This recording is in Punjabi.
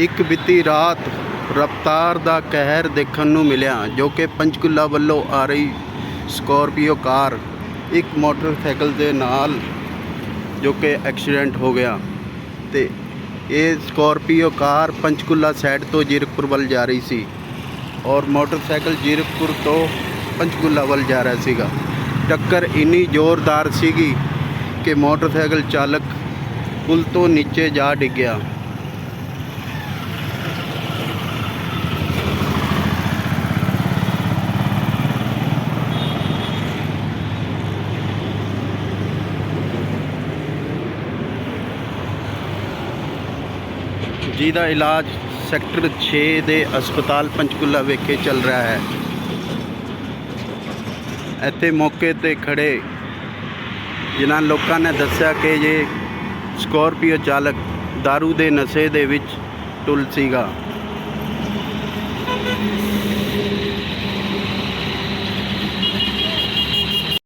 ਇੱਕ ਬੀਤੀ ਰਾਤ ਰਫਤਾਰ ਦਾ ਕਹਿਰ ਦੇਖਣ ਨੂੰ ਮਿਲਿਆ, ਜੋ ਕਿ ਪੰਚਕੂਲਾ ਵੱਲੋਂ ਆ ਰਹੀ ਸਕੋਰਪੀਓ ਕਾਰ ਇੱਕ ਮੋਟਰਸਾਈਕਲ ਦੇ ਨਾਲ ਜੋ ਕਿ ਐਕਸੀਡੈਂਟ ਹੋ ਗਿਆ ਤੇ ਇਹ ਸਕੋਰਪੀਓ ਕਾਰ ਪੰਚਕੂਲਾ ਸਾਈਡ ਤੋਂ ਜੀਰਕਪੁਰ ਵੱਲ ਜਾ ਰਹੀ ਸੀ ਔਰ ਮੋਟਰਸਾਈਕਲ ਜੀਰਕਪੁਰ ਤੋਂ ਪੰਚਕੂਲਾ ਵੱਲ ਜਾ ਰਿਹਾ ਸੀਗਾ। ਟੱਕਰ ਇੰਨੀ ਜ਼ੋਰਦਾਰ ਸੀਗੀ ਕਿ ਮੋਟਰਸਾਈਕਲ ਚਾਲਕ ਪੁਲ ਤੋਂ ਨੀਚੇ ਜਾ ਡਿੱਗਿਆ ਜਿਹਦਾ ਇਲਾਜ ਸੈਕਟਰ 6 ਦੇ ਹਸਪਤਾਲ ਪੰਚਕੂਲਾ ਵਿਖੇ ਚੱਲ ਰਿਹਾ ਹੈ। ਇੱਥੇ ਮੌਕੇ ਤੇ ਖੜੇ ਜਿਨ੍ਹਾਂ ਲੋਕਾਂ ਨੇ ਦੱਸਿਆ ਕਿ ਇਹ ਸਕੋਰਪੀਓ ਚਾਲਕ दारू ਦੇ ਨਸ਼ੇ ਦੇ ਵਿੱਚ ਟੁੱਲ ਸੀਗਾ।